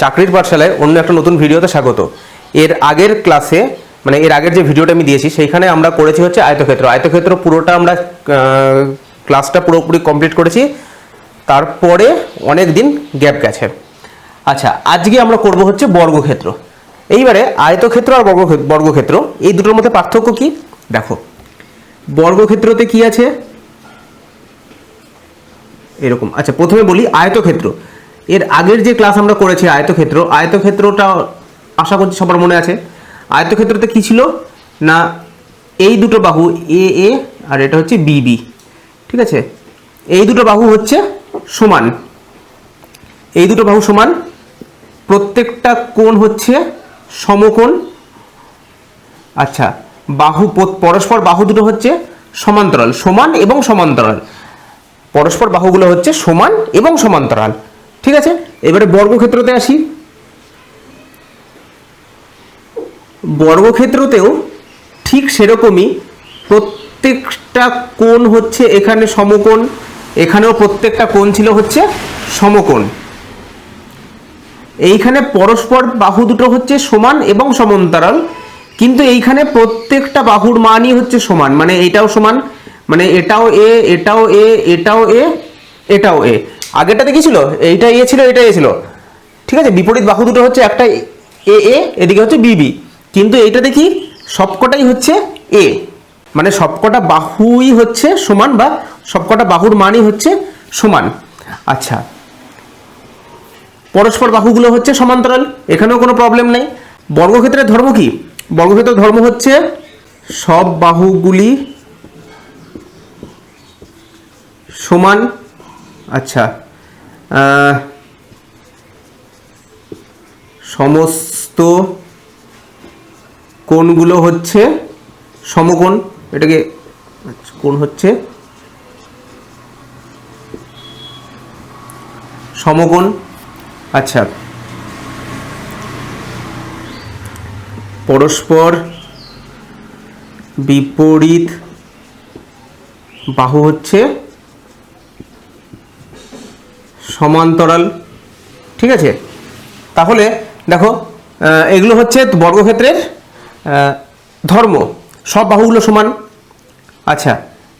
চাকরির পাঠশালায় অন্য একটা নতুন ভিডিওতে স্বাগত। এর আগের ক্লাসে মানে এর আগের যে ভিডিওটা আমি দিয়েছি, সেইখানে আমরা করেছি হচ্ছে আয়তক্ষেত্র। আয়তক্ষেত্র পুরোটা আমরা ক্লাসটা পুরোপুরি কমপ্লিট করেছি। তারপরে অনেক দিন গ্যাপ গেছে। আচ্ছা আজকে আমরা করব হচ্ছে বর্গক্ষেত্র। এইবারে আয়তক্ষেত্র আর বর্গ বর্গক্ষেত্র, এই দুটোর মধ্যে পার্থক্য কি? দেখো, বর্গক্ষেত্রতে কি আছে? এরকম। আচ্ছা প্রথমে বলি আয়তক্ষেত্র। এর আগের যে ক্লাস আমরা করেছি আয়তক্ষেত্র, আয়তক্ষেত্রটা আশা করছি সবার মনে আছে। আয়তক্ষেত্রতে কি ছিল? না, এই দুটো বাহু, এ এ, আর এটা হচ্ছে বি বি। ঠিক আছে? এই দুটো বাহু হচ্ছে সমান। এই দুটো বাহু সমান, প্রত্যেকটা কোণ হচ্ছে সমকোণ। আচ্ছা বাহু, পরস্পর বাহু দুটো হচ্ছে সমান্তরাল, সমান এবং সমান্তরাল। পরস্পর বাহুগুলো হচ্ছে সমান এবং সমান্তরাল। ঠিক আছে? এবারে বর্গক্ষেত্রতে আসি। বর্গক্ষেত্রতেও ঠিক সেরকমই প্রত্যেকটা কোণ হচ্ছে এখানে সমকোণ, এখানেও প্রত্যেকটা কোণ ছিল হচ্ছে সমকোণ। এইখানে পরস্পর বাহু দুটো হচ্ছে সমান এবং সমান্তরাল, কিন্তু এইখানে প্রত্যেকটা বাহুর মানই হচ্ছে সমান মানে এটাও সমান মানে এটাও এ এটাও এ এটাও এ এটাও এ। আগেরটাতে কি ছিল এইটা এ ছিল এটা এ ছিল। ঠিক আছে, বিপরীত বাহু দুটো হচ্ছে একটা এ এ, এদিকে হচ্ছে বিবি কিন্তু এইটাতে কি সবকটাই হচ্ছে এ। মানে সবকটা বাহুই হচ্ছে সমান বা সবকটা বাহুর মানই হচ্ছে সমান। আচ্ছা। পরস্পর বাহুগুলো হচ্ছে সমান্তরাল, এখানেও কোনো প্রবলেম নেই। বর্গক্ষেত্রের ধর্ম কি? বর্গক্ষেত্রের ধর্ম হচ্ছে সব বাহুগুলি সমান আচ্ছা সমস্ত কোণগুলো হচ্ছে সমকোণ এটাকে আচ্ছা, কোণ হচ্ছে সমকোণ আচ্ছা পরস্পর বিপরীত বাহু হচ্ছে সমান্তরাল, ঠিক আছে? তাহলে দেখো এগুলো হচ্ছে বর্গক্ষেত্রের ধর্ম। সব বাহুগুলো সমান। আচ্ছা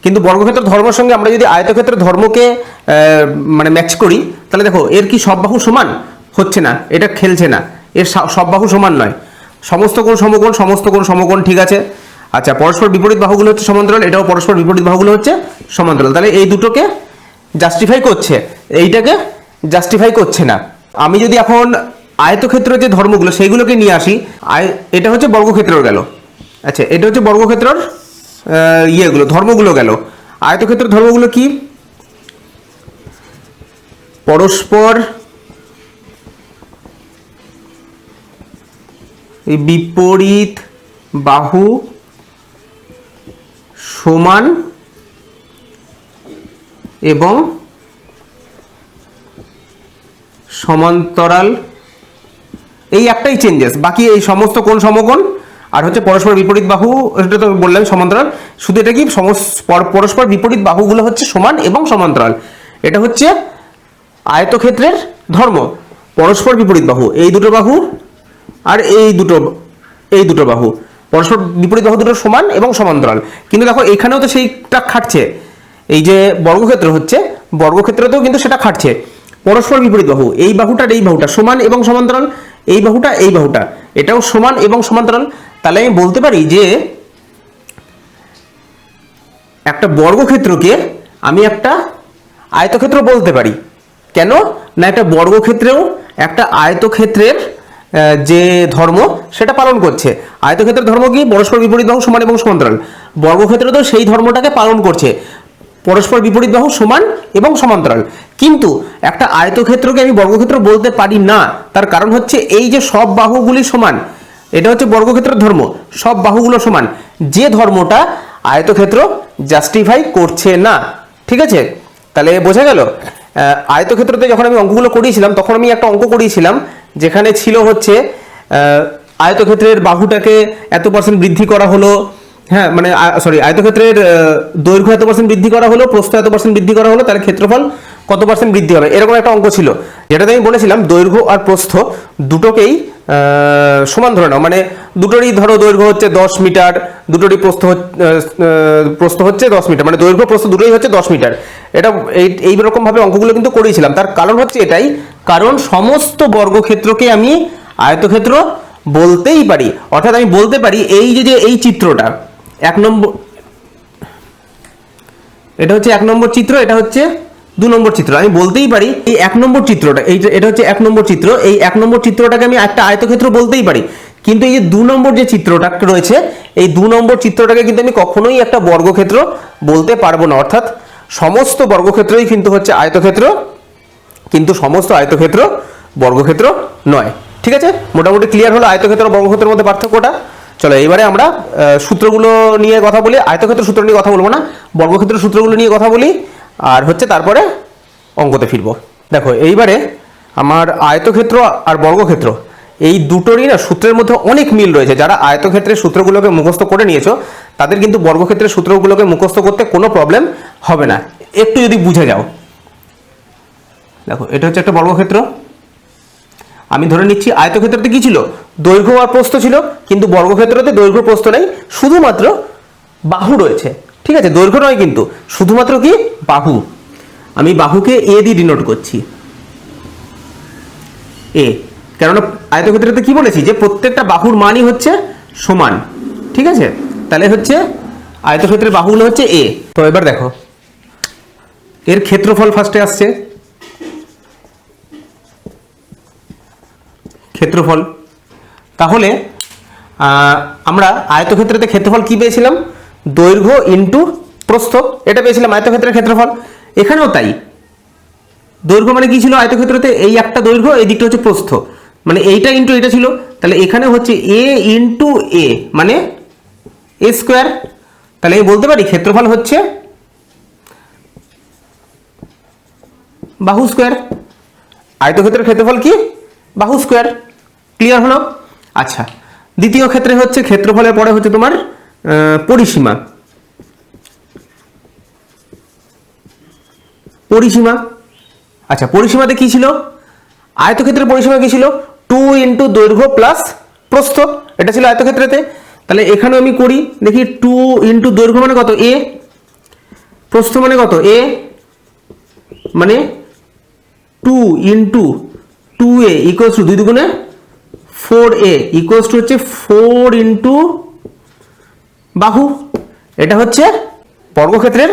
কিন্তু বর্গক্ষেত্র ধর্মের সঙ্গে আমরা যদি আয়তক্ষেত্রের ধর্মকে মানে ম্যাচ করি, তাহলে দেখো, এর কি সব বাহু সমান? হচ্ছে না, এটা খেলছে না। এর সব বাহু সমান নয়। সমস্ত কোণ, সমকোণ, সমস্ত কোণ, সমকোণ, ঠিক আছে? আচ্ছা পরস্পর বিপরীত বাহুগুলো হচ্ছে সমান্তরাল, এটাও পরস্পর বিপরীত বাহুগুলো হচ্ছে সমান্তরাল। তাহলে এই দুটোকে জাস্টিফাই করছে, এইটাকে জাস্টিফাই করছে না। আমি যদি এখন আয়তক্ষেত্র যে ধর্মগুলো, সেইগুলোকে নিয়ে আসি, আয়, এটা হচ্ছে বর্গক্ষেত্রর গেল। আচ্ছা এটা হচ্ছে বর্গক্ষেত্রর ইয়েগুলো, ধর্মগুলো গেল। আয়তক্ষেত্র ধর্মগুলো কি? পরস্পর বিপরীত বাহু সমান এবং সমান্তরাল, এই একটাই চেঞ্জেস বাকি এই সমস্ত কোণ, সমকোণ, আর হচ্ছে পরস্পর বিপরীত বাহু, এটা তো বললাম সমান্তরাল, শুধু এটা কি পরস্পর বিপরীত বাহুগুলো হচ্ছে সমান এবং সমান্তরাল, এটা হচ্ছে আয়তক্ষেত্রের ধর্ম, পরস্পর বিপরীত বাহু, এই দুটো বাহু আর এই দুটো এই দুটো বাহু, পরস্পর বিপরীত বাহু দুটো সমান এবং সমান্তরাল, কিন্তু দেখো এখানেও তো সেইটা খাটছে এই যে বর্গক্ষেত্র হচ্ছে, বর্গক্ষেত্রতেও কিন্তু সেটা খাটছে। পরস্পর বিপরীত বাহু, এই বাহুটার এই বাহুটা, সমান এবং সমান্তরাল, এই বাহুটা এই বাহুটা। এটাও সমান এবং সমান্তরাল। তাহলে আমি বলতে পারি যে, একটা বর্গক্ষেত্রকে আমি একটা আয়তক্ষেত্র বলতে পারি। কেন? না একটা বর্গক্ষেত্রেও একটা আয়তক্ষেত্রের যে ধর্ম, সেটা পালন করছে। আয়তক্ষেত্রের ধর্ম কি? পরস্পর বিপরীত বাহু, সমান এবং সমান্তরাল। বর্গক্ষেত্র তো সেই ধর্মটাকে পালন করছে। পরস্পর বিপরীত বাহু সমান এবং সমান্তরাল। কিন্তু একটা আয়তক্ষেত্রকে আমি বর্গক্ষেত্র বলতে পারি না, তার কারণ হচ্ছে এই যে সব বাহুগুলি সমান, এটা হচ্ছে বর্গক্ষেত্রের ধর্ম, সব বাহুগুলো সমান। যে ধর্মটা আয়তক্ষেত্র জাস্টিফাই করছে না, ঠিক আছে? তাহলে বোঝা গেল আয়তক্ষেত্রতে যখন আমি অঙ্কগুলো করিয়েছিলাম, তখন আমি একটা অঙ্ক করিয়েছিলাম, যেখানে ছিল হচ্ছে আয়তক্ষেত্রের বাহুটাকে এত পার্সেন্ট বৃদ্ধি করা হলো হ্যাঁ মানে সরি আয়তক্ষেত্রের দৈর্ঘ্য এত পার্সেন্ট বৃদ্ধি করা হলো, প্রস্থ এত পার্সেন্ট বৃদ্ধি করা হলো তার ক্ষেত্রফল কত পার্সেন্ট বৃদ্ধি হবে? এরকম একটা অঙ্ক ছিল। যেটাতে আমি বলেছিলাম, দৈর্ঘ্য আর প্রস্থ দুটোকেই সমান ধরে নাও। মানে দুটোরই ধরো দৈর্ঘ্য হচ্ছে দশ মিটার, দুটোরই প্রস্থ প্রস্থ হচ্ছে দশ মিটার। মানে দৈর্ঘ্য, প্রস্থ দুটোই হচ্ছে দশ মিটার। এটা, এই এইরকম ভাবে অঙ্কগুলো কিন্তু করেছিলাম। তার কারণ হচ্ছে এটাই, কারণ সমস্ত বর্গক্ষেত্রকে আমি আয়তক্ষেত্র বলতেই পারি। অর্থাৎ আমি বলতে পারি, এই যে, এই চিত্রটা এক নম্বর এটা হচ্ছে এক নম্বর চিত্র, এটা হচ্ছে দু নম্বর চিত্র। আমি বলতেই পারি, এই এক নম্বর চিত্রটা, এই এটা হচ্ছে এক নম্বর চিত্র, এই এক নম্বর চিত্রটাকে আমি একটা আয়তক্ষেত্র বলতেই পারি। কিন্তু এই যে দু নম্বর যে চিত্রটা রয়েছে, এই দু নম্বর চিত্রটাকে কিন্তু আমি কখনোই একটা বর্গক্ষেত্র বলতে পারব না। অর্থাৎ সমস্ত বর্গক্ষেত্রই কিন্তু হচ্ছে আয়তক্ষেত্র, কিন্তু সমস্ত আয়তক্ষেত্র বর্গক্ষেত্র নয়। ঠিক আছে? মোটামুটি ক্লিয়ার হলো আয়তক্ষেত্র বর্গক্ষেত্রের মধ্যে পার্থক্যটা? চলো এবারে আমরা সূত্রগুলো নিয়ে কথা বলি, আয়তক্ষেত্র সূত্র নিয়ে কথা বলব না, বর্গক্ষেত্র সূত্রগুলো নিয়ে কথা বলি, আর হচ্ছে তারপরে অঙ্কতে ফিরবো। দেখো, এইবারে আমার আয়তক্ষেত্র আর বর্গক্ষেত্র, এই দুটোরই না সূত্রের মধ্যে অনেক মিল রয়েছে। যারা আয়তক্ষেত্রের সূত্রগুলোকে মুখস্থ করে নিয়েছো, তাদের কিন্তু বর্গক্ষেত্রের সূত্রগুলোকে মুখস্থ করতে কোনো প্রবলেম হবে না। একটু যদি বুঝে যাও। দেখো, এটা হচ্ছে একটা বর্গক্ষেত্র। আমি ধরে নিচ্ছি আয়তক্ষেত্রতে কি ছিল? দৈর্ঘ্য আর প্রস্থ ছিল, কিন্তু বর্গক্ষেত্রতে দৈর্ঘ্য প্রস্থ নেই, শুধুমাত্র বাহু রয়েছে। ঠিক আছে, দৈর্ঘ্য নয় কিন্তু, শুধুমাত্র কি? বাহু। আমি বাহুকে এ দিয়ে ডিনোট করছি। এ কেননা আয়তক্ষেত্রতে কি বলেছি? যে প্রত্যেকটা বাহুর মানই হচ্ছে সমান। ঠিক আছে? তাহলে হচ্ছে আয়তক্ষেত্রের বাহুগুলো হচ্ছে এ তো এবার দেখো। এর ক্ষেত্রফল ফার্স্টে আসছে। ক্ষেত্রফল। তাহলে আমরা আয়তক্ষেত্রেতে ক্ষেত্রফল কি পেয়েছিলাম? দৈর্ঘ্য ইন্টু প্রস্থ। এটা পেয়েছিলাম আয়তক্ষেত্রের ক্ষেত্রফল। এখানেও তাই। দৈর্ঘ্য মানে কি ছিল আয়তক্ষেত্রতে? এই একটা দৈর্ঘ্য, এই দিকটা হচ্ছে প্রস্থ। মানে এইটা ইন্টু এটা ছিল। তাহলে এখানে হচ্ছে এ ইন্টু এ মানে এ স্কোয়ার তাহলে আমি বলতে পারি ক্ষেত্রফল হচ্ছে বাহু স্কোয়ার আয়তক্ষেত্রের ক্ষেত্রফল কি? বাহু স্কোয়ার ক্লিয়ার হলো? আচ্ছা দ্বিতীয় ক্ষেত্রে হচ্ছে ক্ষেত্রফলের পরে হচ্ছে তোমার পরিসীমা। পরিসীমা। আচ্ছা পরিসীমাতে কি ছিল? আয়তক্ষেত্রের পরিসীমা কি ছিল? টু ইন্টু দৈর্ঘ্য প্লাস প্রস্থ। এটা ছিল আয়তক্ষেত্রেতে। তাহলে এখানে আমি করি, দেখি টু ইন্টু দৈর্ঘ্য মানে কত? এ প্রস্থ মানে কত? এ মানে two into two a equals two দুই দুগুণে ফোর এ ইকুয়ালস টু হচ্ছে ফোর ইন্টু বাহু। এটা হচ্ছে বর্গক্ষেত্রের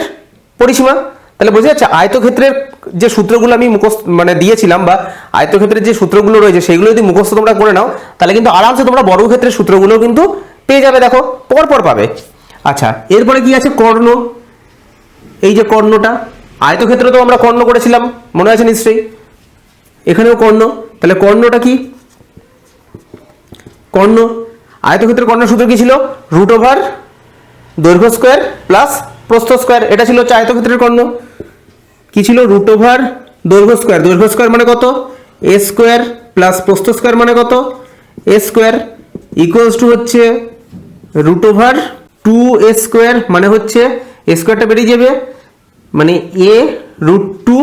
পরিসীমা। তাহলে বোঝা যাচ্ছে আয়তক্ষেত্রের যে সূত্রগুলো আমি মুখস্থ মানে দিয়েছিলাম বা আয়তক্ষেত্রের যে সূত্রগুলো রয়েছে, সেগুলো যদি মুখস্থ তোমরা করে নাও, তাহলে কিন্তু আরামসে তোমরা বর্গক্ষেত্রের সূত্রগুলো কিন্তু পেয়ে যাবে, দেখো পর পর পাবে। আচ্ছা এরপরে কি আছে কর্ণ? এই যে কর্ণটা, আয়তক্ষেত্রে তো আমরা কর্ণ করেছিলাম, মনে আছে নিশ্চয়ই? এখানেও কর্ণ। তাহলে কর্ণটা কি? কর্ণ। আয়তক্ষেত্রের কর্ণ সূত্র কি ছিল? রুট ওভার দৈর্ঘ্য স্কোয়ার প্লাস প্রস্থ স্কোয়ার এটা ছিল হচ্ছে আয়তক্ষেত্রের কর্ণ। কি ছিল? রুট ওভার দৈর্ঘ্য স্কোয়ার দৈর্ঘ্য স্কোয়ার মানে কত? এ স্কোয়ার প্লাস প্রস্থ স্কোয়ার মানে কত? এ স্কোয়ার ইকুয়ালস টু হচ্ছে root over two a square মানে হচ্ছে এ স্কোয়ারটা বেরিয়ে যাবে। মানে এ রুট টু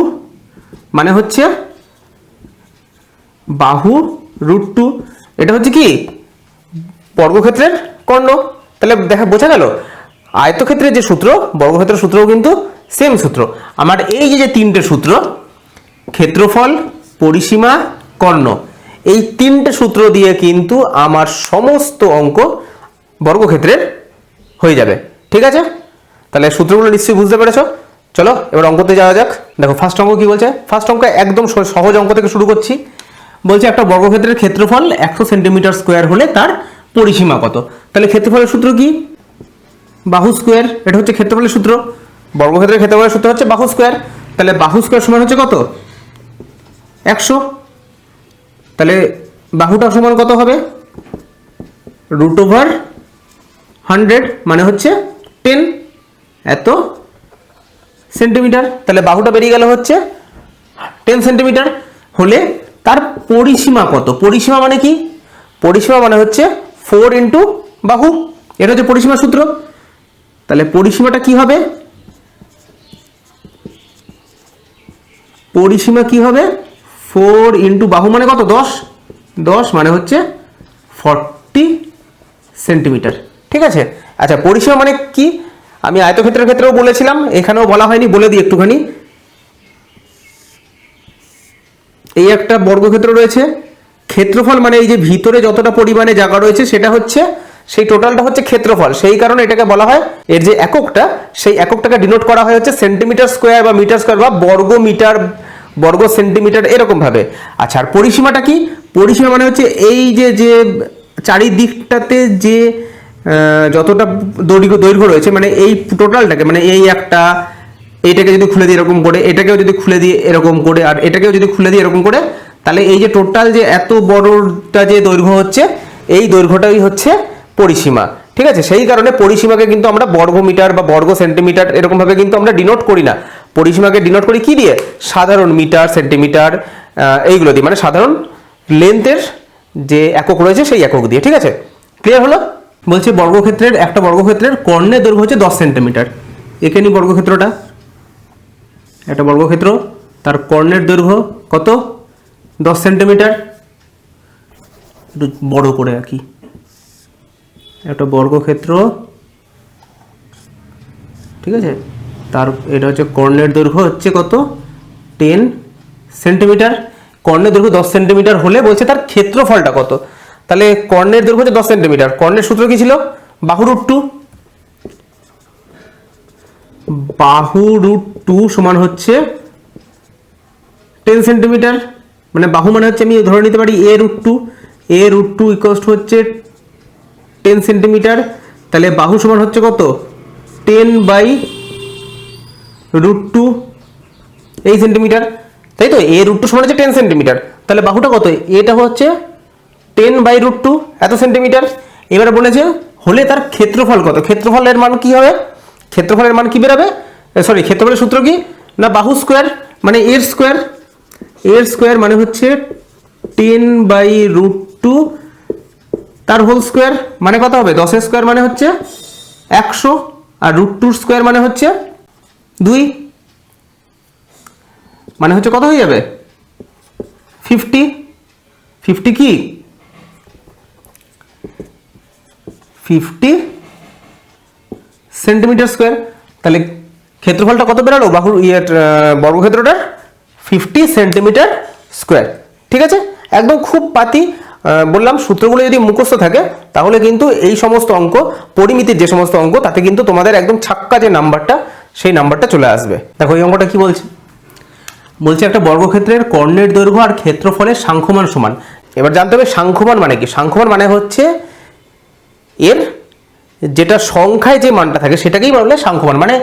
মানে হচ্ছে বাহু রুট টু এটা হচ্ছে কি? বর্গক্ষেত্রের কর্ণ। তাহলে দেখা, বোঝা গেল, আয়তক্ষেত্রের যে সূত্র, বর্গক্ষেত্রের সূত্রও কিন্তু সেম সূত্র। আমার এই যে তিনটে সূত্র, ক্ষেত্রফল, পরিসীমা, কর্ণ, এই তিনটে সূত্র দিয়ে কিন্তু আমার সমস্ত অঙ্ক বর্গক্ষেত্রের হয়ে যাবে। ঠিক আছে? তাহলে সূত্রগুলো নিশ্চয়ই বুঝতে পেরেছ। চলো, এবার অঙ্কতে যাওয়া যাক। দেখো ফার্স্ট অঙ্ক কি বলছে? ফার্স্ট অঙ্ক একদম সহ- সহজ অঙ্ক থেকে শুরু করছি। বলছে একটা বর্গক্ষেত্রের ক্ষেত্রফল একশো সেন্টিমিটার স্কোয়ার হলে তার পরিসীমা কত? তাহলে ক্ষেত্রফলের সূত্র কি? বাহু স্কোয়ার এটা হচ্ছে ক্ষেত্রফলের সূত্র। বর্গক্ষেত্রের ক্ষেত্রফলের সূত্র হচ্ছে বাহু স্কোয়ার তাহলে বাহু স্কোয়ার সমান হচ্ছে কত? একশো। তাহলে বাহুটা সমান কত হবে? রুট ওভার হান্ড্রেড মানে হচ্ছে টেন এত সেন্টিমিটার তাহলে বাহুটা বেরিয়ে গেল হচ্ছে টেন সেন্টিমিটার হলে তার পরিসীমা কত? পরিসীমা মানে কি? পরিসীমা মানে হচ্ছে ফোর ইন্টু বাহু। এটা হচ্ছে পরিসীমা সূত্র। তাহলে পরিসীমাটা কি হবে? পরিসীমা কি হবে? ফোর ইন্টু বাহু মানে কত? দশ। দশ মানে হচ্ছে ফর্টি সেন্টিমিটার। ঠিক আছে? আচ্ছা পরিসীমা মানে কি? আমি আয়তক্ষেত্রের ক্ষেত্রেও বলেছিলাম, এখানেও বলা হয়নি, বলে দিই একটুখানি। এই একটা বর্গক্ষেত্র রয়েছে। ক্ষেত্রফল মানে এই যে ভিতরে যতটা পরিমাণে জায়গা রয়েছে, সেটা হচ্ছে সেই টোটালটা হচ্ছে ক্ষেত্রফল। সেই কারণে এটাকে বলা হয় এর যে এককটা, সেই এককটাকে ডিনোট করা হয় হচ্ছে সেন্টিমিটার স্কোয়ার বা মিটার স্কোয়ার বা বর্গ মিটার বর্গ সেন্টিমিটার এরকম ভাবে আচ্ছা আর পরিসীমাটা কি? পরিসীমা মানে হচ্ছে এই যে যে চারিদিকটাতে যে যতটা দৈর্ঘ্য দৈর্ঘ্য রয়েছে মানে এই টোটালটাকে মানে এই একটা, এইটাকে যদি খুলে দিই এরকম করে, এটাকেও যদি খুলে দিই এরকম করে, আর এটাকেও যদি খুলে দিই এরকম করে তাহলে এই যে টোটাল যে এত বড়টা যে দৈর্ঘ্য হচ্ছে, এই দৈর্ঘ্যটাই হচ্ছে পরিসীমা। ঠিক আছে? সেই কারণে পরিসীমাকে কিন্তু আমরা বর্গ মিটার বা বর্গ সেন্টিমিটার এরকম ভাবে কিন্তু আমরা ডিনোট করি না। পরিসীমাকে ডিনোট করি কি দিয়ে? সাধারণ মিটার, সেন্টিমিটার এইগুলো দিয়ে। মানে সাধারণ লেন্থের যে একক রয়েছে সেই একক দিয়ে। ঠিক আছে? ক্লিয়ার হলো? বলছে বর্গক্ষেত্রের, একটা বর্গক্ষেত্রের কর্ণের দৈর্ঘ্য হচ্ছে দশ সেন্টিমিটার। একে এখানে বর্গক্ষেত্রটা। একটা বর্গক্ষেত্র, তার কর্ণের দৈর্ঘ্য কত? দশ সেন্টিমিটার? একটু বড় করে আঁকি। একটা বর্গক্ষেত্র। ঠিক আছে? তার, এটা হচ্ছে কর্ণের দৈর্ঘ্য হচ্ছে কত? Ten centimetre. কর্ণের দৈর্ঘ্য দশ সেন্টিমিটার হলে বলছে তার ক্ষেত্রফলটা কত? তাহলে কর্ণের দৈর্ঘ্য হচ্ছে দশ সেন্টিমিটার। কর্ণের সূত্র কি ছিল? বাহু রুট টু। বাহু রুট টু সমান হচ্ছে টেন সেন্টিমিটার। মানে বাহু মানে হচ্ছে আমি ধরে নিতে পারি a root two a root two equals হচ্ছে টেন সেন্টিমিটার তাহলে বাহু সমান হচ্ছে কত? টেন বাই রুট টু এই সেন্টিমিটার তাই তো? এ রুট টু সমান হচ্ছে টেন সেন্টিমিটার তাহলে বাহুটা কত? এটা হচ্ছে টেন বাই রুট টু এত সেন্টিমিটার এবারে বলেছে হলে তার ক্ষেত্রফল কত? ক্ষেত্রফলের মান কি হবে? ক্ষেত্রফলের মান কি বেরোবে? সরি ক্ষেত্রফলের সূত্র কি? না বাহু স্কোয়ার মানে এর স্কোয়ার এর স্কোয়ার মানে হচ্ছে টেন বাই রুট টু তার হোল স্কোয়ার মানে কত হবে? দশের স্কোয়ার মানে হচ্ছে একশো আর রুট টুর স্কোয়ার মানে হচ্ছে দুই। মানে হচ্ছে কত হয়ে যাবে? ফিফটি। ফিফটি কি? Fifty centimetre square. তাহলে ক্ষেত্রফলটা কত বেরোলো? বাহুর ইয়ে বর্গক্ষেত্রটার? ফিফটি সেন্টিমিটার স্কোয়ার, ঠিক আছে? একদম খুব পাতি বললাম সূত্রগুলো যদি মুখস্থ থাকে, তাহলে কিন্তু এই সমস্ত অঙ্ক, পরিমিতির যে সমস্ত অঙ্ক, তাতে কিন্তু তোমাদের একদম ছাক্কা যে নাম্বারটা, সেই নাম্বারটা চলে আসবে। দেখো, এই অঙ্কটা কি বলছে? বলছে একটা বর্গক্ষেত্রের কর্ণের দৈর্ঘ্য আর ক্ষেত্রফলের সাংখ্যমান সমান। এবার জানতে হবে সাংখ্যমান মানে কি? সাংখ্যমান মানে হচ্ছে এর যেটা সংখ্যায় যে মানটা থাকে, সেটাকেই বলে সাংখ্যমান। মানে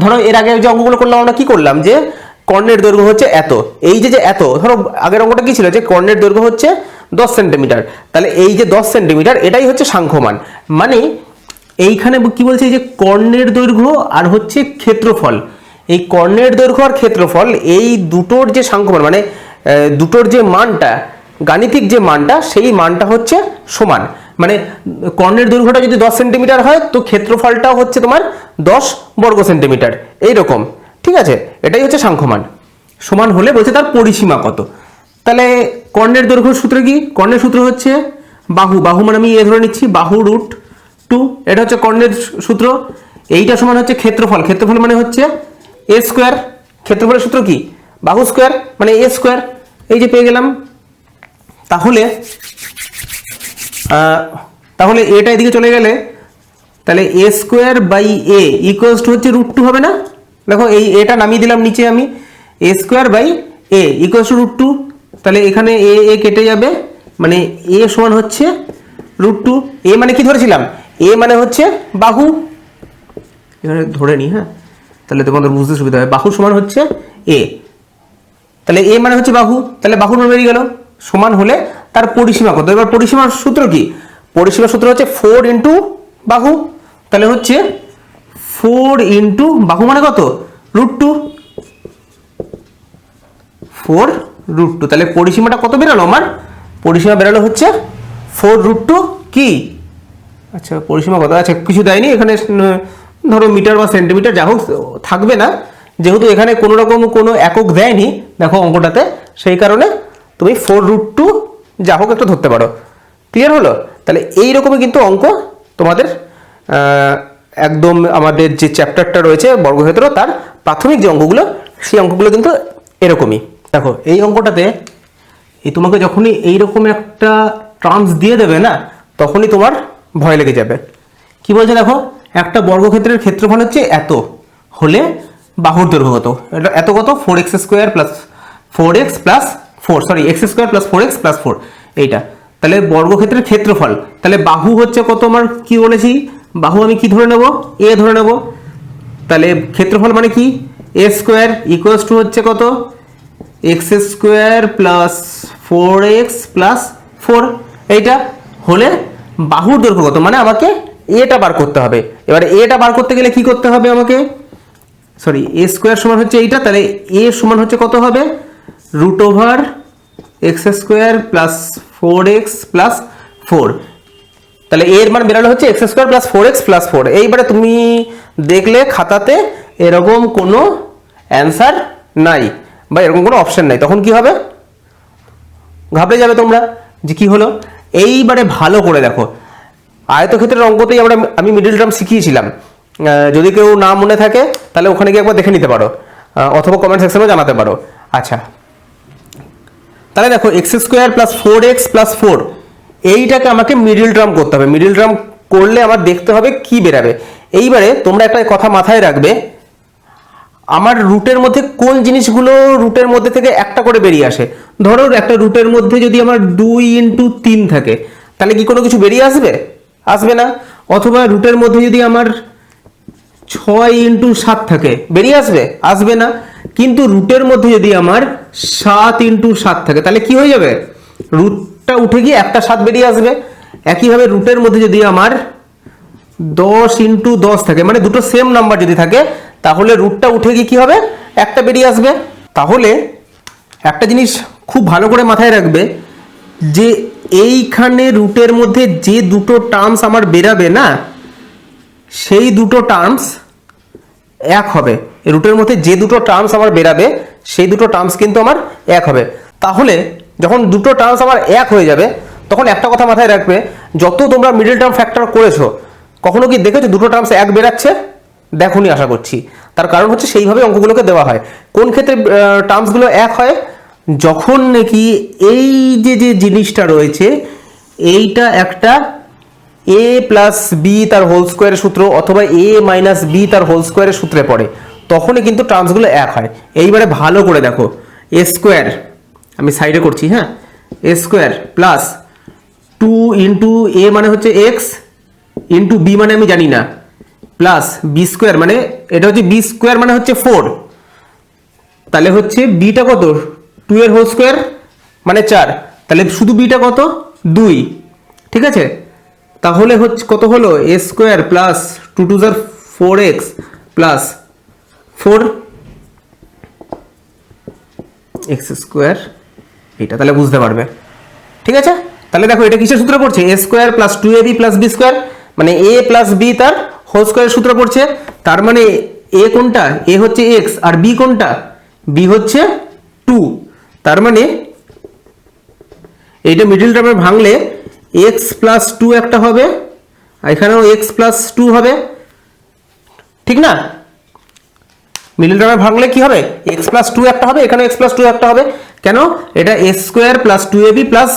ধরো, এর আগে যে অঙ্কগুলো করলাম, আমরা কি করলাম যে কর্ণের দৈর্ঘ্য হচ্ছে এত। এই যে যে এত, ধরো আগের অঙ্কটা কি ছিল? যে কর্ণের দৈর্ঘ্য হচ্ছে দশ সেন্টিমিটার। তাহলে এই যে দশ সেন্টিমিটার, এটাই হচ্ছে সাংখ্যমান। মানে এইখানে কি বলছে? যে কর্ণের দৈর্ঘ্য আর হচ্ছে ক্ষেত্রফল। এই কর্ণের দৈর্ঘ্য আর ক্ষেত্রফল, এই দুটোর যে সাংখ্যমান মানে দুটোর যে মানটা, গাণিতিক যে মানটা, সেই মানটা হচ্ছে সমান। মানে কর্ণের দৈর্ঘ্যটা যদি দশ সেন্টিমিটার হয়, তো ক্ষেত্রফলটাও হচ্ছে তোমার দশ বর্গ সেন্টিমিটার। এইরকম। ঠিক আছে? এটাই হচ্ছে সাংখ্যমান। সমান হলে বলছে তার পরিসীমা কত। তাহলে কর্ণের দৈর্ঘ্য সূত্র কি? কর্ণের সূত্র হচ্ছে বাহু। বাহু মানে আমি এ ধরে নিচ্ছি, বাহু রুট টু এটা হচ্ছে কর্ণের সূত্র। এইটা সমান হচ্ছে ক্ষেত্রফল। ক্ষেত্রফল মানে হচ্ছে এ স্কোয়ার ক্ষেত্রফলের সূত্র কি? বাহু স্কোয়ার মানে এ স্কোয়ার এই যে পেয়ে গেলাম। তাহলে তাহলে এটা এদিকে চলে গেলে, তাহলে a square by a equals to হচ্ছে রুট টু হবে না? দেখো এই এটা নামিয়ে দিলাম নিচে আমি। A square by a equals root two তাহলে এখানে এ এ কেটে যাবে। মানে এ সমান হচ্ছে রুট টু এ মানে কি ধরেছিলাম? এ মানে হচ্ছে বাহু। এখানে ধরে নি হ্যাঁ? তাহলে তোমাদের বুঝতে সুবিধা হবে। বাহু সমান হচ্ছে এ তাহলে এ মানে হচ্ছে বাহু। তাহলে বাহুর মান বেরিয়ে গেল। সমান হলে তার পরিসীমা কত? এবার পরিসীমার সূত্র কি? পরিসীমার সূত্র হচ্ছে ফোর ইন্টু বাহু। তাহলে হচ্ছে ফোর ইন্টু বাহু মানে কত? Root two. Four root two. তাহলে পরিসীমাটা কত বেরোলো আমার? পরিসীমা বেরোলো হচ্ছে ফোর রুট টু কি? আচ্ছা পরিসীমা কত? আচ্ছা কিছু দেয়নি। এখানে ধরো মিটার বা সেন্টিমিটার যা হোক, থাকবে না। যেহেতু এখানে কোনো রকম কোনো একক দেয়নি, দেখো অঙ্কটাতে, সেই কারণে তুমি ফোর রুট টু যা হোক একটা ধরতে পারো। ক্লিয়ার হলো? তাহলে এই রকমই কিন্তু অঙ্ক তোমাদের একদম আমাদের যে চ্যাপ্টারটা রয়েছে, বর্গক্ষেত্র, তার প্রাথমিক যে অঙ্কগুলো, সেই অঙ্কগুলো কিন্তু এরকমই। দেখো, এই অঙ্কটাতে এই তোমাকে যখনই এইরকম একটা টার্মস দিয়ে দেবে না, তখনই তোমার ভয় লেগে যাবে। কি বলছে দেখো? একটা বর্গক্ষেত্রের ক্ষেত্রফল হচ্ছে এত, হলে বাহুর দৈর্ঘ্য কত? এটা এত কত? Four x square plus four x plus four sorry x square plus four x plus four এইটা। তাহলে বর্গক্ষেত্রের ক্ষেত্রফল, তাহলে বাহু হচ্ছে কত আমার, কি বলেছি? বাহু আমি কি ধরে নেব? এ ধরে নেব। তাহলে ক্ষেত্রফল মানে কি? এ স্কোয়ার ইকুয়ালস টু হচ্ছে কত? X square plus four x plus four. এইটা হলে বাহুর দৈর্ঘ্য কত? মানে আমাকে এটা বার করতে হবে। এবারে এটা বার করতে গেলে কি করতে হবে আমাকে? সরি এ স্কোয়ার সমান হচ্ছে এইটা, তাহলে এ সমান হচ্ছে কত হবে? Root over x square plus four x plus four. তাহলে এর মান বেরোলো হচ্ছে x square plus four x plus four এইবারে তুমি দেখলে খাতাতে এরকম কোনো অ্যান্সার নাই বা এরকম কোনো অপশন নাই। তখন কি হবে? ঘাবড়ে যাবে তোমরা যে কি হলো? এইবারে ভালো করে দেখো। আয়তক্ষেত্রের অঙ্কতেই আমরা, আমি মিডিল টার্ম শিখিয়েছিলাম। যদি কেউ না মনে থাকে, তাহলে ওখানে গিয়ে একবার দেখে নিতে পারো। অথবা কমেন্ট সেকশনেও জানাতে পারো। আচ্ছা। তাহলে দেখো x square plus four x plus four এইটাকে আমাকে মিডিল টার্ম করতে হবে। মিডিল টার্ম করলে আমার দেখতে হবে কি বেরাবে। এইবারে তোমরা একটা কথা মাথায় রাখবে, আমার রুটের মধ্যে কোন জিনিসগুলো রুটের মধ্যে থেকে একটা করে বেরিয়ে আসে? ধরো একটা রুটের মধ্যে যদি আমার দুই ইন্টু তিন থাকে, তাহলে কি কোনো কিছু বেরিয়ে আসবে? আসবে না। অথবা রুটের মধ্যে যদি আমার ছয় ইন্টু সাত থাকে, বেরিয়ে আসবে? আসবে না। কিন্তু রুটের মধ্যে যদি আমার সাত ইন্টু সাত থাকে, তাহলে কি হয়ে যাবে? রুটটা উঠে গিয়ে একটা সাত বেরিয়ে আসবে। একইভাবে রুটের মধ্যে যদি আমার দশ ইন্টু দশ থাকে মানে দুটো সেম নাম্বার যদি থাকে, তাহলে রুটটা উঠে গিয়ে কি হবে? একটা বেরিয়ে আসবে। তাহলে একটা জিনিস খুব ভালো করে মাথায় রাখবে যে এইখানে রুটের মধ্যে যে দুটো টার্মস আমার বেরাবে না, সেই দুটো টার্মস এক হবে। রুটের মধ্যে যে দুটো টার্মস আমার বেরাবে, সেই দুটো টার্মস কিন্তু আমার এক হবে। তাহলে যখন দুটো টার্মস আমার এক হয়ে যাবে, তখন একটা কথা মাথায় রাখবে, যত তোমরা মিডল টার্ম ফ্যাক্টর করেছ, কখনো কি দেখেছ দুটো টার্মস এক বেরাচ্ছে দেখুনি আশা করছি। তার কারণ হচ্ছে সেইভাবে অঙ্কগুলোকে দেওয়া হয়। কোন ক্ষেত্রে টার্মসগুলো এক হয়? যখন নাকি এই যে যে জিনিসটা রয়েছে, এইটা একটা এ প্লাস বি তার হোল স্কোয়ারের সূত্র অথবা এ মাইনাস বি তার হোল স্কোয়ারের সূত্রে পড়ে, তখনই কিন্তু টার্মসগুলো এক হয়। এইবারে ভালো করে দেখো এ স্কোয়ার আমি সাইডে করছি হ্যাঁ? A square plus two into a মানে হচ্ছে এক্স ইন্টু বি মানে আমি জানি না। প্লাস বি স্কোয়ার মানে এটা হচ্ছে বি স্কোয়ার মানে হচ্ছে ফোর তাহলে হচ্ছে বিটা কত? টু এর হোল স্কোয়ার মানে চার। তাহলে শুধু বিটা কত? দুই। ঠিক আছে? তাহলে হচ্ছে কত হলো? A square plus two two jar four x plus four x square এটা তাহলে বুঝতে পারবে। ঠিক আছে? তাহলে দেখো এটা কিসের সূত্র পড়ছে? A square plus two a b plus b square মানে এ প্লাস বি তার হোল স্কোয়ারের সূত্র পড়ছে। তার মানে এ কোনটা? এ হচ্ছে এক্স আর বি কোনটা? বি হচ্ছে টু তার মানে এইটা মিডিল টার্মে ভাঙলে এক্স প্লাস টু একটা হবে এখানেও এক্স প্লাস টু হবে। ঠিক না? মিডিল টার্মে ভাঙলে কি হবে? এক্স প্লাস টু একটা হবে এখানে এক্স প্লাস টু একটা হবে। কেন? এটা a square plus two a b plus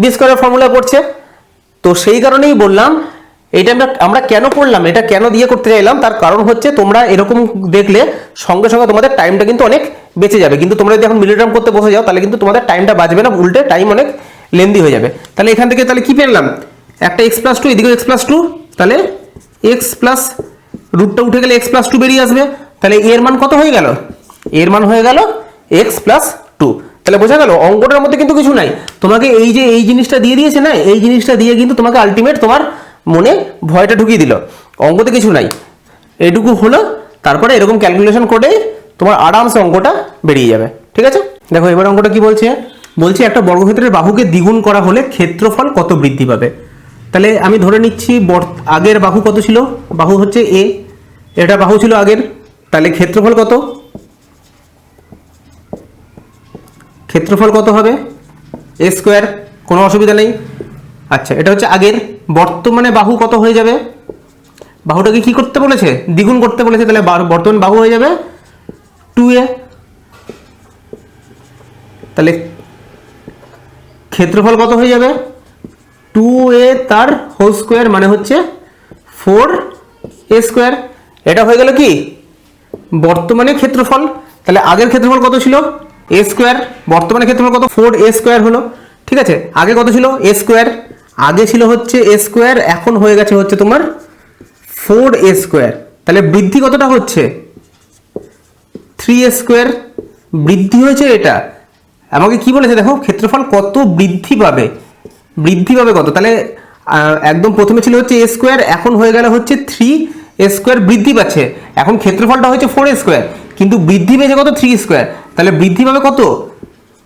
b স্কোয়ারের ফর্মুলা পড়ছে। তো সেই কারণেই বললাম, এটা আমরা আমরা কেন করলাম, এটা কেন দিয়ে করতে চাইলাম তার কারণ হচ্ছে তোমরা এরকম দেখলে সঙ্গে সঙ্গে তোমাদের টাইমটা কিন্তু অনেক বেঁচে যাবে। কিন্তু তোমরা যদি এখন মিডিল টার্ম করতে বসে যাও, তাহলে কিন্তু তোমাদের টাইমটা বাঁচবে না, উল্টে টাইম অনেক লেন্দি হয়ে যাবে। তাহলে এখান থেকে তাহলে কি পেলাম? একটা এক্স প্লাস টু এদিকে এক্স প্লাস টু তাহলে এক্স প্লাস রুটটা উঠে গেলে এক্স প্লাস টু বেরিয়ে আসবে। তাহলে এর মান কত হয়ে গেল? এর মান হয়ে গেল এক্স প্লাস টু তাহলে বোঝা গেল অঙ্কটার মধ্যে কিন্তু কিছু নাই। তোমাকে এই যে এই জিনিসটা দিয়ে দিয়েছে না, এই জিনিসটা দিয়ে কিন্তু তোমাকে আলটিমেট তোমার মনে ভয়টা ঢুকিয়ে দিল। অঙ্কতে কিছু নাই। এটুকু হলো, তারপরে এরকম ক্যালকুলেশন করে তোমার আরামসে অঙ্কটা বেরিয়ে যাবে। ঠিক আছে? দেখো, এবার অঙ্কটা কি বলছে? বলছে একটা বর্গক্ষেত্রের বাহুকে দ্বিগুণ করা হলে ক্ষেত্রফল কত বৃদ্ধি পাবে? তাহলে আমি ধরে নিচ্ছি আগের বাহু কত ছিল? বাহু হচ্ছে এ এটা বাহু ছিল আগের। তাহলে ক্ষেত্রফল কত? ক্ষেত্রফল কত হবে? এ স্কোয়ার কোনো অসুবিধা নেই। আচ্ছা এটা হচ্ছে আগের। বর্তমানে বাহু কত হয়ে যাবে? বাহুটাকে কি করতে বলেছে? দ্বিগুণ করতে বলেছে, তাহলে বর্তমান বাহু হয়ে যাবে টু এ তাহলে ক্ষেত্রফল কত হয়ে যাবে? টু এ তার হোল স্কোয়ার মানে হচ্ছে ফোর এ স্কোয়ার এটা হয়ে গেল কি? বর্তমানে ক্ষেত্রফল। তাহলে আগের ক্ষেত্রফল কত ছিল? এ স্কোয়ার বর্তমানে ক্ষেত্রফল কত? ফোর এ স্কোয়ার হলো। ঠিক আছে? আগে কত ছিল? এ স্কোয়ার আগে ছিল হচ্ছে এ স্কোয়ার এখন হয়ে গেছে হচ্ছে তোমার ফোর এ স্কোয়ার তাহলে বৃদ্ধি কতটা হচ্ছে? থ্রি এ স্কোয়ার বৃদ্ধি হয়েছে এটা। আমাকে কি বলেছে দেখো? ক্ষেত্রফল কত বৃদ্ধি পাবে? বৃদ্ধি পাবে কত? তাহলে একদম প্রথমে ছিল হচ্ছে এ স্কোয়ার এখন হয়ে গেল হচ্ছে থ্রি স্কোয়ার বৃদ্ধি পাচ্ছে। এখন ক্ষেত্রফলটা হচ্ছে ফোর এ স্কোয়ার কিন্তু বৃদ্ধি পেয়েছে কত? থ্রি স্কোয়ার তাহলে বৃদ্ধি পাবে কত?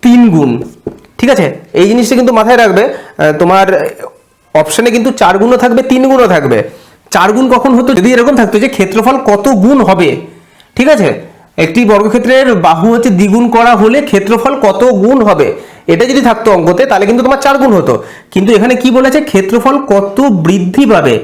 তিন গুণ। ঠিক আছে? এই জিনিসটা কিন্তু মাথায় রাখবে তোমার অপশানে কিন্তু চার গুণও থাকবে, তিন গুণও থাকবে। চার গুণ কখন হতো? যদি এরকম থাকতো যে ক্ষেত্রফল কত গুণ হবে? ঠিক আছে? একটি বর্গক্ষেত্রের বাহু হচ্ছে দ্বিগুণ করা হলে ক্ষেত্রফল কত গুণ হবে? এটা যদি থাকতো অঙ্কতে, তাহলে কিন্তু তোমার চার গুণ হতো। কিন্তু এখানে কি বলেছে? ক্ষেত্রফল কত বৃদ্ধি পাবে?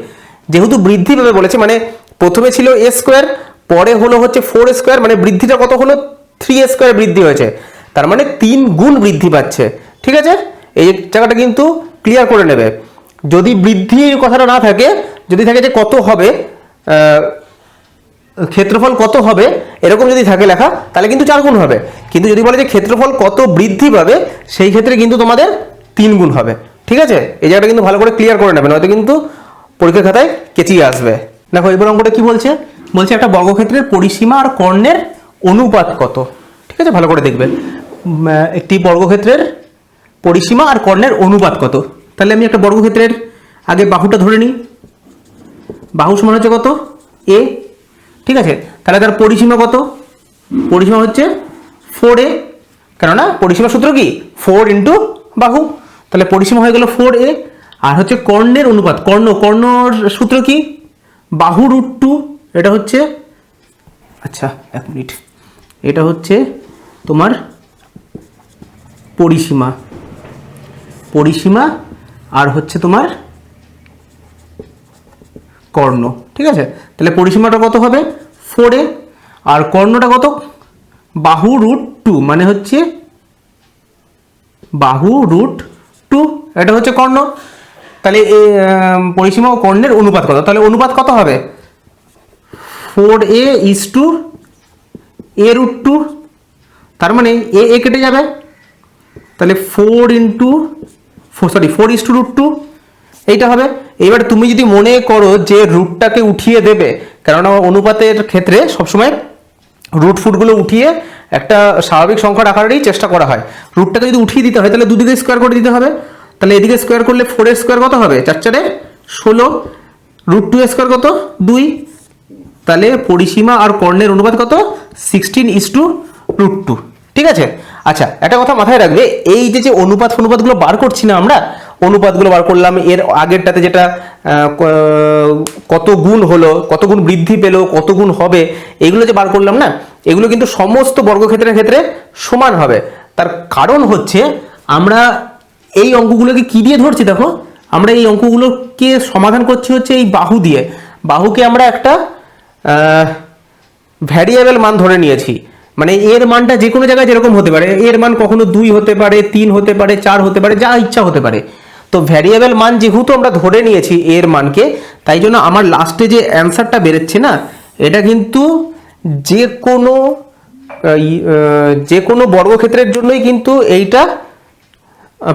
যেহেতু বৃদ্ধি পাবে বলেছে মানে প্রথমে ছিল এ স্কোয়ার পরে হলো হচ্ছে ফোর স্কোয়ার মানে বৃদ্ধিটা কত হলো? থ্রি স্কোয়ার বৃদ্ধি হয়েছে। তার মানে তিন গুণ বৃদ্ধি পাচ্ছে। ঠিক আছে? এই জায়গাটা কিন্তু ক্লিয়ার করে নেবে। যদি বৃদ্ধির কথাটা না থাকে, যদি থাকে যে কত হবে ক্ষেত্রফল কত হবে, এরকম যদি থাকে লেখা, তাহলে কিন্তু চার গুণ হবে। কিন্তু যদি বলে যে ক্ষেত্রফল কত বৃদ্ধি পাবে, সেই ক্ষেত্রে কিন্তু তোমাদের তিন গুণ হবে। ঠিক আছে? এই জায়গাটা কিন্তু ভালো করে ক্লিয়ার করে নেবে, নয়তো কিন্তু পরীক্ষার খাতায় কেচিয়ে আসবে। দেখো, এবার অঙ্কটা কি বলছে? বলছে একটা বর্গক্ষেত্রের পরিসীমা আর কর্ণের অনুপাত কত? ঠিক আছে, ভালো করে দেখবেন। একটি বর্গক্ষেত্রের পরিসীমা আর কর্ণের অনুপাত কত? তাহলে আমি একটা বর্গক্ষেত্রের আগে বাহুটা ধরে নিই। বাহু সমান হচ্ছে কত? এ ঠিক আছে, তাহলে তার পরিসীমা কত? পরিসীমা হচ্ছে ফোর এ কেননা পরিসীমা সূত্র কি? ফোর ইন্টু বাহু। তাহলে পরিসীমা হয়ে গেল ফোর এ আর হচ্ছে কর্ণের অনুপাত। কর্ণ, কর্ণর সূত্র কি? বাহু রুট টু এটা হচ্ছে আচ্ছা এক মিনিট। এটা হচ্ছে তোমার পরিসীমা। পরিসীমা আর হচ্ছে তোমার কর্ণ, ঠিক আছে? তাহলে পরিসীমাটা কত হবে? ফোর আর কর্ণটা কত? বাহু রুট টু মানে হচ্ছে বাহু রুট টু এটা হচ্ছে কর্ণ। তাহলে পরিসীমা ও কর্ণের অনুপাত কত? তাহলে অনুপাত কত হবে? Four a is to a root two তার মানে এ এ কেটে যাবে। তাহলে four into sorry four is to root two এইটা হবে। এবার তুমি যদি মনে করো যে রুটটাকে উঠিয়ে দেবে, কেননা অনুপাতের ক্ষেত্রে সবসময় রুট ফুটগুলো উঠিয়ে একটা স্বাভাবিক সংখ্যার আকারেরই চেষ্টা করা হয়। রুটটাকে যদি উঠিয়ে দিতে হয়, তাহলে দুদিকে স্কোয়ার করে দিতে হবে। তাহলে এদিকে স্কোয়ার করলে ফোরের স্কোয়ার কত হবে? চার চারে ষোলো। রুট টু স্কোয়ার কত? দুই। তাহলে পরিসীমা আর কর্ণের অনুপাত কত? Sixteen is to root two ঠিক আছে? আচ্ছা একটা কথা মাথায় রাখবে, এই যে যে অনুপাত অনুপাতগুলো বার করছি না আমরা, অনুপাতগুলো বার করলাম, এর আগেরটাতে যেটা কত গুণ হলো, কত গুণ বৃদ্ধি পেল, কত গুণ হবে, এগুলো যে বার করলাম না, এগুলো কিন্তু সমস্ত বর্গক্ষেত্রের ক্ষেত্রে সমান হবে। তার কারণ হচ্ছে, আমরা এই অঙ্কগুলোকে কি দিয়ে ধরছি দেখো? আমরা এই অঙ্কগুলোকে সমাধান করছি হচ্ছে এই বাহু দিয়ে। বাহুকে আমরা একটা ভ্যারিয়েবল মান ধরে নিয়েছি। মানে এর মানটা যে কোনো জায়গায় যেরকম হতে পারে, এর মান কখনো দুই হতে পারে, তিন হতে পারে, চার হতে পারে, যা ইচ্ছা হতে পারে। তো ভ্যারিয়েবল মান যেহেতু আমরা ধরে নিয়েছি এর মানকে, তাই জন্য আমার লাস্টে যে অ্যান্সারটা বেরোচ্ছে না, এটা কিন্তু যে কোনো যে কোনো বর্গক্ষেত্রের জন্যই কিন্তু এইটা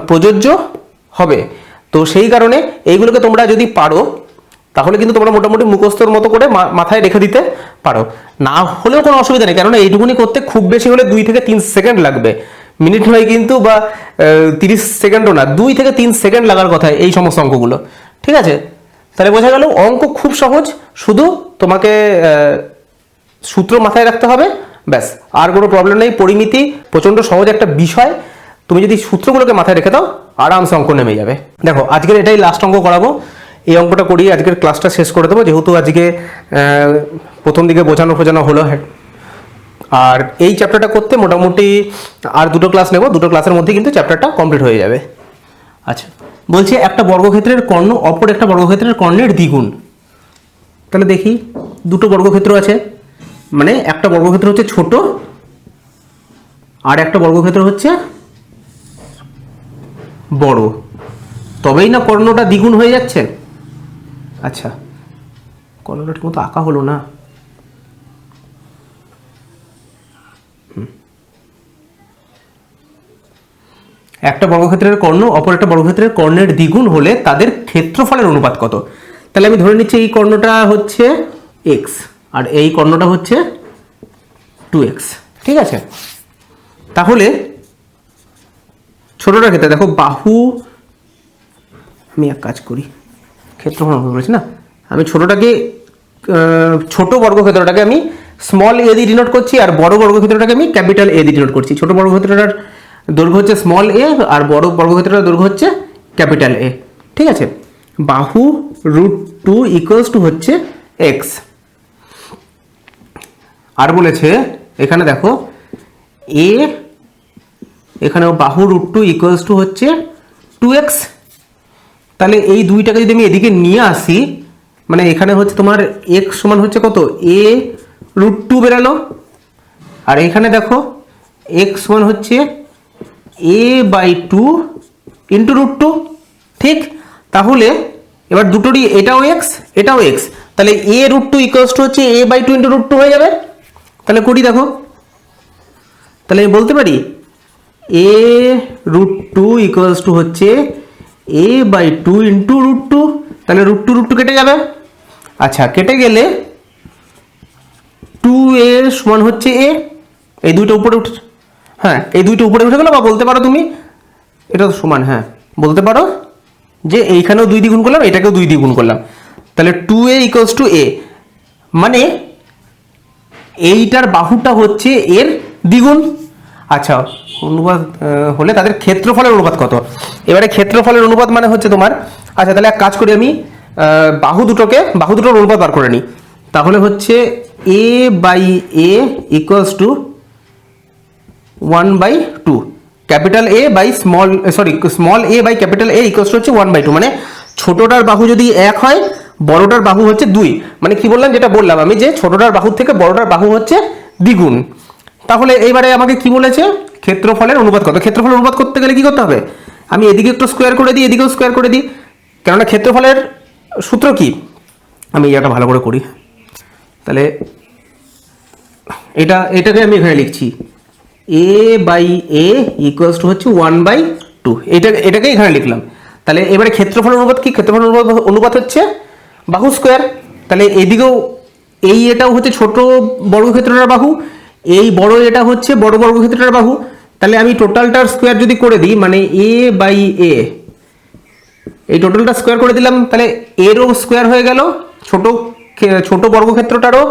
প্রযোজ্য হবে। তো সেই কারণে এইগুলোকে তোমরা যদি পারো তাহলে কিন্তু তোমরা মোটামুটি মুখস্থর মতো করে মাথায় রেখে দিতে পারো। না হলেও কোনো অসুবিধা নেই, কেননা এইটুকুনি করতে খুব বেশি হলে দুই থেকে তিন সেকেন্ড লাগবে। মিনিট নয় কিন্তু বা তিরিশ সেকেন্ডও না, দুই থেকে তিন সেকেন্ড লাগার কথা এই সমস্ত অঙ্কগুলো। ঠিক আছে? তাহলে বোঝা গেল অঙ্ক খুব সহজ, শুধু তোমাকে সূত্র মাথায় রাখতে হবে, ব্যাস। আর কোনো প্রবলেম নেই, পরিমিতি, প্রচণ্ড সহজ একটা বিষয়। তুমি যদি সূত্রগুলোকে মাথায় রেখে দাও, আরামসে অঙ্ক নেমে যাবে। দেখো, আজকের এটাই লাস্ট অঙ্ক করাবো। এই অঙ্কটা করিয়ে আজকের ক্লাসটা শেষ করে দেবো। যেহেতু আজকে প্রথম দিকে বোঝানো ফোঝানো হলো। আর এই চ্যাপ্টারটা করতে মোটামুটি আর দুটো ক্লাস নেব। দুটো ক্লাসের মধ্যে কিন্তু চ্যাপ্টারটা কমপ্লিট হয়ে যাবে। আচ্ছা বলছে একটা বর্গক্ষেত্রের কর্ণ অপর একটা বর্গক্ষেত্রের কর্ণের দ্বিগুণ। তাহলে দেখি, দুটো বর্গক্ষেত্র আছে। মানে একটা বর্গক্ষেত্র হচ্ছে ছোট, আর একটা বর্গক্ষেত্র হচ্ছে বড়। তবেই না কর্ণটা দ্বিগুণ হয়ে যাচ্ছে? আচ্ছা কর্ণটা ঠিকমতো আঁকা হলো না। একটা বর্গক্ষেত্রের কর্ণ, অপর একটা বর্গক্ষেত্রের কর্ণের দ্বিগুণ হলে তাদের ক্ষেত্রফলের অনুপাত কত? তাহলে আমি ধরে নিচ্ছি এই কর্ণটা হচ্ছে এক্স আর এই কর্ণটা হচ্ছে টু এক্স ঠিক আছে? তাহলে ছোটটার ক্ষেত্রে দেখো, বাহু, আমি এক কাজ করি। ক্ষেত্রফল বলেছি না। আমি ছোটটাকে ছোট বর্গক্ষেত্রটাকে আমি স্মল এ দিয়ে ডিনোট করছি আর বড় বর্গক্ষেত্রটাকে আমি ক্যাপিটাল এ দিয়ে ডিনোট করছি। ছোট বর্গক্ষেত্রটার দৈর্ঘ্য হচ্ছে স্মল এ আর বড় বর্গক্ষেত্রটার দৈর্ঘ্য হচ্ছে ক্যাপিটাল এ ঠিক আছে? বাহু রুট টু ইকুয়ালস টু হচ্ছে এক্স আর বলেছে, এখানে দেখো এ এখানেও বাহু রুট টু ইকুয়ালস টু হচ্ছে টু এক্স তাহলে এই দুইটাকে যদি আমি এদিকে নিয়ে আসি মানে এখানে হচ্ছে তোমার এক্স সমান হচ্ছে কত? এ রুট টু বেরালো। আর এখানে দেখো এক্স সমান হচ্ছে a by two into root two ঠিক? তাহলে এবার দুটোরই এটাও এক্স এটাও এক্স তাহলে a root two equals to হচ্ছে a by two into root two হয়ে যাবে। তাহলে করি দেখো। তাহলে আমি বলতে পারি a root two equals to হচ্ছে a by two into root two তাহলে রুট টু রুট টু কেটে যাবে। আচ্ছা কেটে গেলে টু এ সমান হচ্ছে এ এই দুইটা উপরে উঠে হ্যাঁ এই দুইটা উপরে উঠে গেলো বা বলতে পারো তুমি? এটা তো সমান হ্যাঁ বলতে পারো যে এইখানেও দুই দ্বিগুণ করলাম, এটাকেও দুই দ্বিগুণ করলাম। তাহলে two a equals to two a এইটার বাহুটা হচ্ছে এর দ্বিগুণ। আচ্ছা অনুপাত হলে তাদের ক্ষেত্রফলের অনুপাত কত? এবারে ক্ষেত্রফলের অনুপাত মানে হচ্ছে তোমার আচ্ছা তাহলে এক কাজ করি আমি বাহু দুটোকে, বাহু দুটোর অনুপাত বার করে নিই তাহলে হচ্ছে a by a equals to one by two capital A by small sorry small a by capital A equals to হচ্ছে ওয়ান বাই টু মানে ছোটটার বাহু যদি এক হয়, বড়টার বাহু হচ্ছে দুই। মানে কি বললাম, যেটা বললাম আমি যে ছোটটার বাহু থেকে বড়টার বাহু হচ্ছে দ্বিগুণ। তাহলে এইবারে আমাকে কি বলেছে? ক্ষেত্রফলের অনুপাত কত ক্ষেত্রফলের অনুপাত করতে গেলে কি করতে হবে? আমি এদিকে একটু স্কোয়ার করে দিই, এদিকেও স্কোয়ার করে দিই। কেননা ক্ষেত্রফলের সূত্র কি? আমি এটা ভালো করে করি। তাহলে এটা, এটাকে আমি এখানে লিখছি। A by a equals to হচ্ছে ওয়ান বাই টু এটা, এটাকে এখানে লিখলাম। তাহলে এবারে ক্ষেত্রফল অনুপাত কি? ক্ষেত্রফল অনুপাত অনুপাত হচ্ছে বাহু স্কোয়ার তাহলে এদিকেও এই এটাও হচ্ছে ছোট বর্গক্ষেত্রটার বাহু। এই বড় এটা হচ্ছে বড় বর্গক্ষেত্রটার বাহু। তাহলে আমি টোটালটার স্কোয়ার যদি করে দিই মানে এ বাই এ এই টোটালটা স্কোয়ার করে দিলাম তাহলে এরও স্কোয়ার হয়ে গেল ছোট ছোট বর্গক্ষেত্রটারও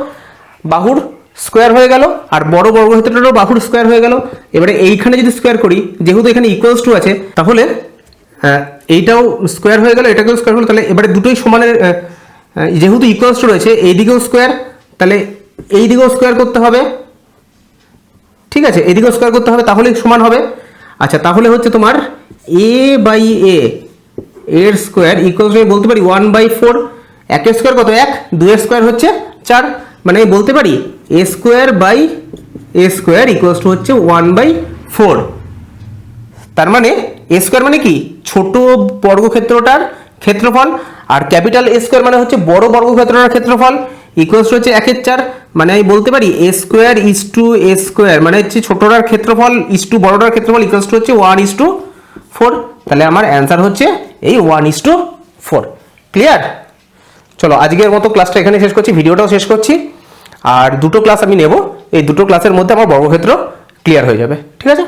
বাহুর স্কোয়ার হয়ে গেল আর বড় বর্গক্ষেত্রটারও বাহুর স্কোয়ার হয়ে গেল। এবারে এইখানে যদি স্কোয়ার করি যেহেতু এখানে ইকুয়ালস টু আছে তাহলে আহ, এইটাও স্কোয়ার হয়ে গেল এটাকেও স্কোয়ার হলো তাহলে এবারে দুটোই সমানের যেহেতু ইকুয়ালস টু রয়েছে এইদিকেও স্কোয়ার তাহলে এই দিকেও স্কোয়ার করতে হবে। ঠিক আছে, এদিকেও স্কোয়ার করতে হবে তাহলে সমান হবে। আচ্ছা তাহলে হচ্ছে তোমার এ বাই এ এর স্কোয়ার ইকুয়াল আমি বলতে পারি ওয়ান বাই ফোর একের স্কোয়ার কত? এক দুয়ের স্কোয়ার হচ্ছে চার। মানে আমি বলতে পারি a square by a square equals to হচ্ছে ওয়ান বাই ফোর তার মানে এ স্কোয়ার মানে কি? ছোট বর্গক্ষেত্রটার ক্ষেত্রফল, আর ক্যাপিটাল এ স্কোয়ার মানে হচ্ছে বড় বর্গক্ষেত্রটার ক্ষেত্রফল। ইকুয়ালস হচ্ছে একের চার মানে আমি বলতে পারি a square is to a square মানে হচ্ছে ছোটটার ক্ষেত্রফল ইস টু বড়টার ক্ষেত্রফল ইকুয়ালস টু হচ্ছে ওয়ান ইস টু ফোর তাহলে আমার অ্যান্সার হচ্ছে এই one is to four clear চলো, আজকের মতো ক্লাসটা এখানে শেষ করছি, ভিডিওটাও শেষ করছি। আর দুটো ক্লাস আমি নেব, এই দুটো ক্লাসের মধ্যে আমার বর্গক্ষেত্র ক্লিয়ার হয়ে যাবে, ঠিক আছে?